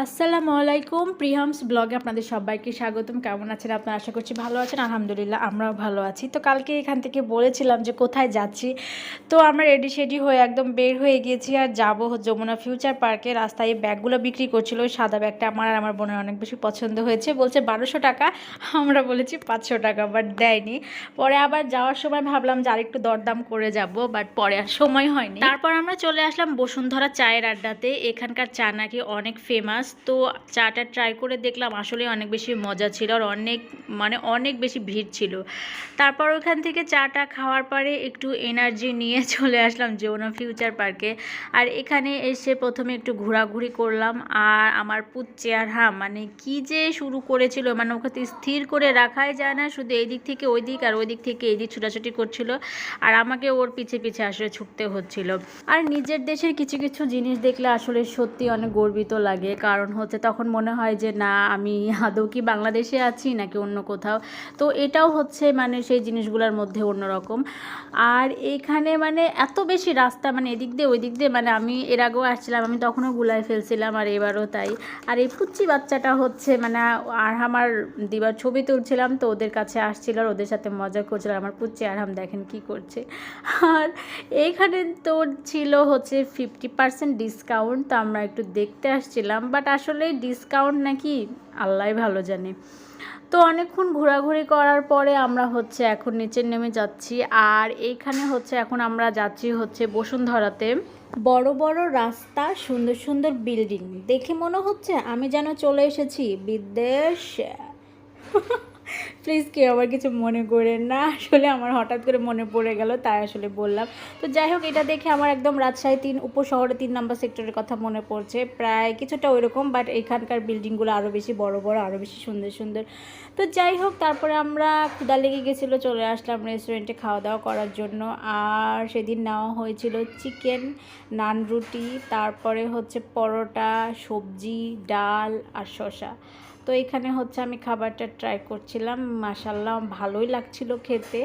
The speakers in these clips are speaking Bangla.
আসসালামু আলাইকুম। প্রিহামস ব্লগে আপনাদের সবাইকে স্বাগতম। কেমন আছেন? আপনারা আশা করছি ভালো আছেন। আলহামদুলিল্লাহ, আমরাও ভালো আছি। তো কালকে এখান থেকে বলেছিলাম যে কোথায় যাচ্ছি। তো আমরা রেডি শেডি হয়ে একদম বের হয়ে গিয়েছি আর যাব যমুনা ফিউচার পার্কে। রাস্তায় ব্যাগগুলো বিক্রি করছিল। ওই সাদা ব্যাগটা আমার আর আমার বোনের অনেক বেশি পছন্দ হয়েছে। বলছে, বারোশো টাকা? আমরা বলেছি, পাঁচশো টাকা বাট দেয়নি। পরে আবার যাওয়ার সময় ভাবলাম যে আরেকটু দরদাম করে যাব বাট পরে আর সময় হয়নি। তারপর আমরা চলে আসলাম বসুন্ধরা চায়ের আড্ডাতে। এখানকার চা নাকি অনেক ফেমাস তো চাটা ট্রাই করে দেখলাম আসলে অনেক বেশি মজা ছিল আর অনেক মানে অনেক বেশি ভিড় ছিল। তারপর ওখান থেকে চাটা খাওয়ার পরে একটু এনার্জি নিয়ে চলে আসলাম যৌনা ফিউচার পার্কে আর এখানে এসে প্রথমে একটু ঘোরাঘুরি করলাম আর আমার পুত চেয়ার হাম মানে কি যে শুরু করেছিল মানে তো স্থির করে রাখাই যায় না, শুধু এই দিক থেকে ওই দিক আর ওই দিক থেকে এই দিক ছুটাছুটি করছিল আর আমাকে ওর পিছে পিছে আসলে ছুটতে হচ্ছিল। আর নিজের দেশের কিছু কিছু জিনিস দেখলে আসলে সত্যি অনেক গর্বিত লাগে। কারণ হচ্ছে তখন মনে হয় যে, না, আমি আদৌ কি বাংলাদেশে আছি নাকি অন্য কোথাও? তো এটাও হচ্ছে মানে সেই জিনিসগুলোর মধ্যে অন্যরকম। আর এখানে মানে এত বেশি রাস্তা মানে এদিক দিয়ে ওই দিক দিয়ে মানে আমি এর আগেও আসছিলাম, আমি তখনও গুলায় ফেলছিলাম আর এবারও তাই। আর এই পুচ্চি বাচ্চাটা হচ্ছে মানে আর আমার দিবার ছবি তুলছিলাম তো ওদের কাছে আসছিল আর ওদের সাথে মজা করছিল। আমার পুচ্চি আরহাম দেখেন কি করছে। আর এইখানে তো ছিল হচ্ছে ফিফটি পার্সেন্ট ডিসকাউন্ট তো আমরা একটু দেখতে আসছিলাম। বাট আসলে ডিসকাউন্ট নাকি আল্লাহ ভালো জানে। তো অনেকক্ষণ ঘোরাঘুরি করার পরে আমরা হচ্ছে এখন নিচের নেমে যাচ্ছি। আর এইখানে হচ্ছে এখন আমরা যাচ্ছি হচ্ছে বসুন্ধরাতে। বড় বড় রাস্তা, সুন্দর সুন্দর বিল্ডিং দেখে মনে হচ্ছে আমি যেন চলে এসেছি। বিদেশ প্লিজ কেউ আবার কিছু মনে করেন না। আসলে আমার হঠাৎ করে মনে পড়ে গেল, তাই আসলে বললাম। তো যাই হোক, এটা দেখে আমার একদম রাজশাহী তিন, উপশহরে তিন নম্বর সেক্টরের কথা মনে পড়ছে। প্রায় কিছুটা ওইরকম বাট এখানকার বিল্ডিংগুলো আরও বেশি বড় বড় আরও বেশি সুন্দর সুন্দর। তো যাই হোক, তারপরে আমরা ক্ষুদা লেগে গেছিল, চলে আসলাম রেস্টুরেন্টে খাওয়া দাওয়া করার জন্য। আর সেদিন নেওয়া হয়েছিল চিকেন নান রুটি তারপরে হচ্ছে পরোটা, সবজি, ডাল আর শসা। তো এখানে হচ্ছে আমি খাবারটা ট্রাই করছিলাম। মাসাল্লাহ ভালোই লাগছিল খেতে।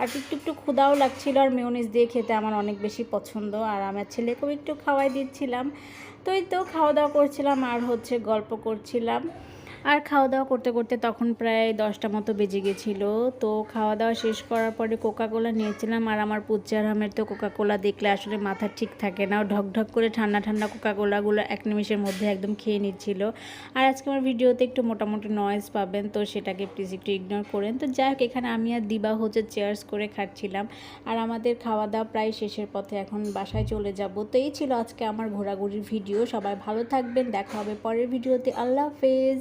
আর একটু একটু ক্ষুদাও লাগছিল আর মেয়নিজ দিয়ে খেতে আমার অনেক বেশি পছন্দ। আর আমার ছেলেকেও একটু খাওয়াই দিচ্ছিলাম। তো এই তো খাওয়া দাওয়া করছিলাম আর হচ্ছে গল্প করছিলাম। আর খাওয়া দাওয়া করতে করতে তখন প্রায় দশটা মতো বেজে গেছিল। তো খাওয়া দাওয়া শেষ করার পরে কোকাকোলা নিয়েছিলাম আর আমার পুজ্জার হামের তো কোকাকোলা দেখলে আসলে মাথা ঠিক থাকে না। ঢক ঢক করে ঠান্ডা ঠান্ডা কোকাকোলাগুলো এক নিমিষের মধ্যে একদম খেয়ে নিচ্ছিল। আর আজকে আমার ভিডিওতে একটু মোটামুটি নয়েজ পাবেন, তো সেটাকে প্লিজ একটু ইগনোর করেন। তো যাই হোক, এখানে আমি আর দিবা হচ্ছে চেয়ার্স করে খাচ্ছিলাম। আর আমাদের খাওয়া দাওয়া প্রায় শেষের পথে এখন বাসায় চলে যাব। তো এই ছিল আজকে আমার ঘোরাঘুরির ভিডিও। সবাই ভালো থাকবেন, দেখা হবে পরের ভিডিওতে। আল্লাহ হাফেজ।